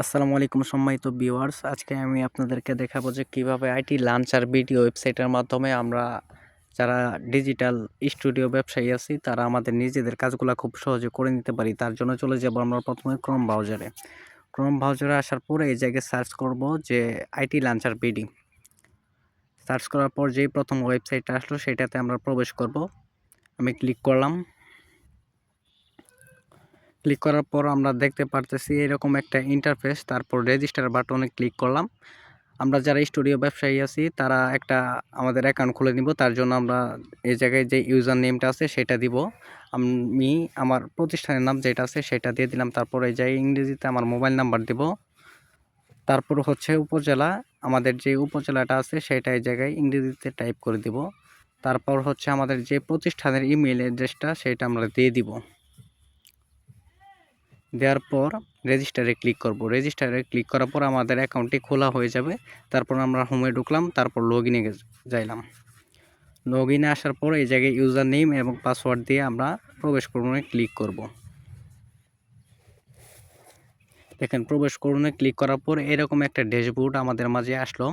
আসসালামু আলাইকুম সম্মানিত ভিউয়ার্স আজকে আমি আপনাদেরকে দেখাবো যে কীভাবে আইটি লাঞ্চার ভিডিও ওয়েবসাইটের মাধ্যমে আমরা যারা ডিজিটাল স্টুডিও ব্যবসায়ী আছি, তারা আমাদের নিজেদের কাজগুলো খুব সহজে করে নিতে পারি। তার জন্য চলে যাব আমরা প্রথমে ক্রোম ব্রাউজারে ক্রোম ব্রাউজারে আসার পরে এই জায়গায় সার্চ করব যে আইটি লাঞ্চার বিডি সার্চ করার পর যেই প্রথম ওয়েবসাইটটা আসলো, সেটাতে আমরা প্রবেশ করব। আমি ক্লিক করলাম। ক্লিক করার পর আমরা দেখতে পারতেছি এরকম একটা ইন্টারফেস তারপর রেজিস্টার বাটনে ক্লিক করলাম। আমরা যারা স্টুডিও ব্যবসায়ী আছি, তারা একটা আমাদের অ্যাকাউন্ট খুলে নিব, তার জন্য আমরা এই জায়গায় যে ইউজার নেমটা আছে, সেটা দিব। আমি আমার প্রতিষ্ঠানের নাম যেটা আছে, সেটা দিয়ে দিলাম। তারপর এই জায়গায় ইংরেজিতে আমার মোবাইল নাম্বার দিব। তারপর হচ্ছে উপজেলা, আমাদের যে উপজেলাটা আছে, সেটা এই জায়গায় ইংরেজিতে টাইপ করে দিব। তারপর হচ্ছে আমাদের যে প্রতিষ্ঠানের ইমেল অ্যাড্রেসটা সেটা আমরা দিয়ে দিব। দেওয়ার পর রেজিস্টারে ক্লিক করব। রেজিস্টারে ক্লিক করার পর আমাদের অ্যাকাউন্টটি খোলা হয়ে যাবে। তারপর আমরা হোমে ঢুকলাম, তারপর লগ ইনে যাইলাম। লগ ইনে আসার পর এই জায়গায় ইউজার নেম এবং পাসওয়ার্ড দিয়ে আমরা প্রবেশ করুনে ক্লিক করব। দেখেন, প্রবেশ করুনে ক্লিক করার পর এরকম একটা ড্যাশবোর্ড আমাদের মাঝে আসলো।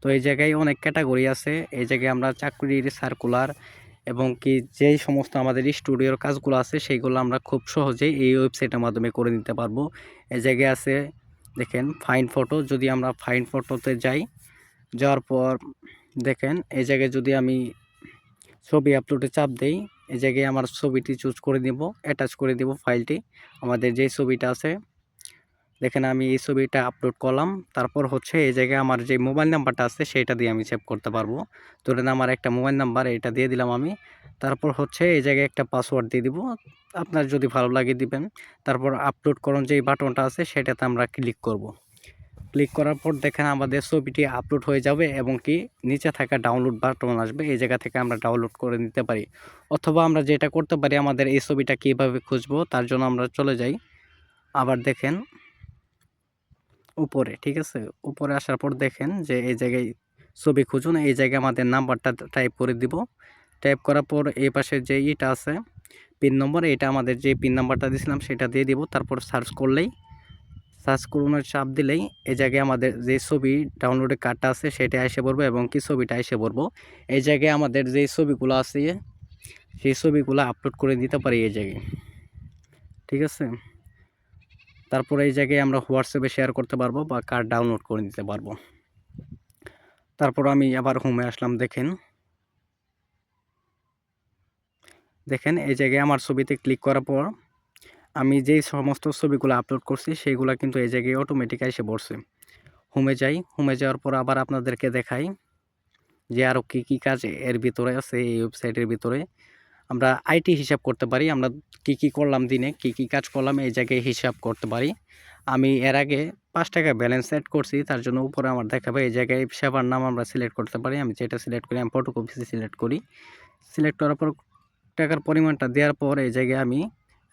তো এই জায়গায় অনেক ক্যাটাগরি আছে। এই জায়গায় আমরা চাকরির সার্কুলার এবং কি যেই সমস্ত আমাদের স্টুডিওর কাজগুলো আছে, সেইগুলো আমরা খুব সহজেই এই ওয়েবসাইটের মাধ্যমে করে নিতে পারব। এ জায়গায় আছে, দেখেন ফাইন ফটো যদি আমরা ফাইন ফটোতে যাই, যাওয়ার পর দেখেন এই জায়গায় যদি আমি ছবি আপলোডে চাপ দেই এই জায়গায় আমার ছবিটি চুজ করে দিব অ্যাটাচ করে দিব ফাইলটি আমাদের যে ছবিটা আছে দেখেন আমি এই ছবিটা আপলোড করলাম। তারপর হচ্ছে এই জায়গায় আমার যে মোবাইল নাম্বারটা আছে, সেটা দিয়ে আমি সেভ করতে পারব। ধরেন আমার একটা মোবাইল নাম্বার এটা দিয়ে দিলাম আমি। তারপর হচ্ছে এই জায়গায় একটা পাসওয়ার্ড দিয়ে দিব। আপনার যদি ভালো লাগে দিবেন। তারপর আপলোড করুন যে বাটনটা আছে, সেটাতে আমরা ক্লিক করব। ক্লিক করার পর দেখেন আমাদের ছবিটি আপলোড হয়ে যাবে এবং কি নিচে থাকা ডাউনলোড বাটন আসবে। এই জায়গা থেকে আমরা ডাউনলোড করে নিতে পারি। অথবা আমরা যেটা করতে পারি, আমাদের এই ছবিটা কীভাবে খুঁজবো, তার জন্য আমরা চলে যাই। আবার দেখেন উপরে, ঠিক আছে? উপরে আসার পর দেখেন যে এই জায়গায় ছবি খুঁজুন, এই জায়গায় আমাদের নাম্বারটা টাইপ করে দিব। টাইপ করার পর এই পাশে যে ইটা আছে, পিন নম্বর এটা আমাদের যে পিন নাম্বারটা দিয়েছিলাম সেটা দিয়ে দিব। তারপর সার্চ করলেই, সার্চ করুন চাপ দিলেই এই জায়গায় আমাদের যে ছবি ডাউনলোডের কার্ডটা আছে সেটা এসে পড়ব এবং কি ছবিটা এসে পড়ব। এই জায়গায় আমাদের যে ছবিগুলো আছে, সেই ছবিগুলো আপলোড করে দিতে পারি এই জায়গায়, ঠিক আছে? তারপরে এই জায়গায় আমরা হোয়াটসঅ্যাপে শেয়ার করতে পারব বা কার্ড ডাউনলোড করে নিতে পারব। তারপর আমি আবার হোমে আসলাম, দেখেন। দেখেন, এই জায়গায় আমার ছবিতে ক্লিক করার পর আমি যেই সমস্ত ছবিগুলো আপলোড করছি, সেইগুলো কিন্তু এই জায়গায় অটোমেটিক এসে পড়ছে। হোমে যাই হোমে যাওয়ার পর আবার আপনাদেরকে দেখাই যে আরও কী কী কাজ এর ভিতরে আছে, এই ওয়েবসাইটের ভিতরে। আমরা আইটি হিসাব করতে পারি, আমরা কি কি করলাম দিনে, কি কি কাজ করলাম, এই জায়গায় হিসাব করতে পারি। আমি এর আগে পাঁচ টাকা ব্যালেন্স সেট করছি, তার জন্য উপরে আমার দেখাবে এই জায়গায় সেবার নাম আমরা সিলেক্ট করতে পারি। আমি যেটা সিলেক্ট করি, আমি ফটোকপি সিলেক্ট করি। সিলেক্ট করার পর টাকার পরিমাণটা দেওয়ার পর এই জায়গায় আমি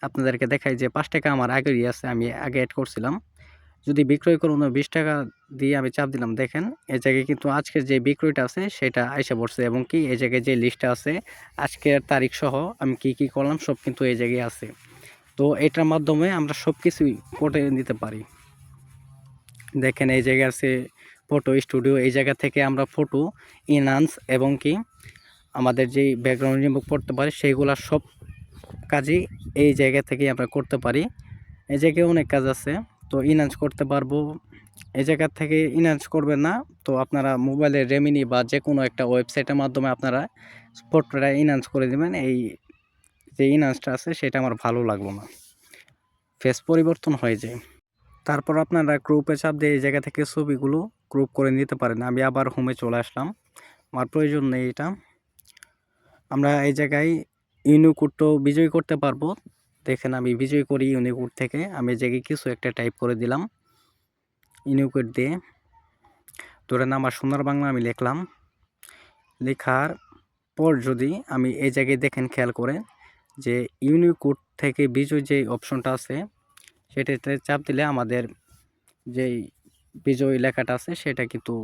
আপনাদেরকে দেখাই যে পাঁচ টাকা আমার আগেরই আছে, আমি আগে অ্যাড করছিলাম। যদি বিক্রয় করুন বিশ টাকা দিয়ে আমি চাপ দিলাম, দেখেন এই জায়গায় কিন্তু আজকের যে বিক্রয়টা আছে সেটা আইসা পড়ছে এবং কি এই জায়গায় যে লিস্টটা আছে, আজকের তারিখ সহ আমি কি কি করলাম সব কিন্তু এই জায়গায় আছে। তো এটার মাধ্যমে আমরা সব কিছুই করে নিতে পারি। দেখেন এই জায়গায় আছে ফটো স্টুডিও এই জায়গা থেকে আমরা ফটো ইনান্স এবং কি আমাদের যে ব্যাকগ্রাউন্ড রিমুভ করতে পারি সেইগুলা সব কাজই এই জায়গা থেকে আমরা করতে পারি। এই জায়গায় অনেক কাজ আছে। তো ইনহান্স করতে পারব। এই জায়গা থেকে ইনহান্স করবেন না। তো আপনারা মোবাইলের রেমিনি বা যে কোনো একটা ওয়েবসাইটের মাধ্যমে আপনারা ফটোটা ইনহান্স করে দেবেন। এই যে ইনহান্সটা আছে, সেটা আমার ভালো লাগল না। ফেস পরিবর্তন হয়ে যায়। তারপর আপনারা গ্রুপে চাপ দিয়ে এই জায়গা থেকে ছবিগুলো গ্রুপ করে নিতে পারেন। আমি আবার হোমে চলে আসলাম। আমার প্রয়োজন নেই এটা। আমরা এই জায়গায় ইউনিকোডটাও বিজয় করতে পারব। দেখেন আমি বিজয় করি ইউনিকোড থেকে। আমি জায়গায় কিছু একটা টাইপ করে দিলাম ইউনিকোড দিয়ে। ধরেন আমার সোনার বাংলা আমি লিখলাম। লেখার পর যদি আমি এই জায়গায় দেখেন খেয়াল করে যে ইউনিকোড থেকে বিজয় যে অপশনটা আছে, সেটাতে চাপ দিলে আমাদের যেই বিজয় লেখাটা আছে, সেটা কিন্তু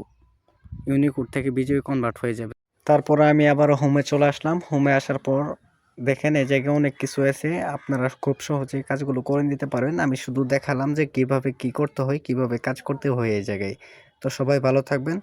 ইউনিকোড থেকে বিজয় কনভার্ট হয়ে যাবে। তারপর আমি আবার হোমে চলে আসলাম। হোমে আসার পর দেখেন, এই জায়গায় অনেক কিছু আছে। আপনারা খুব সহজে কাজগুলো করে নিতে পারবেন। আমি শুধু দেখালাম যে কীভাবে কি করতে হয়, কীভাবে কাজ করতে হয় এই জায়গায়। তো সবাই ভালো থাকবেন।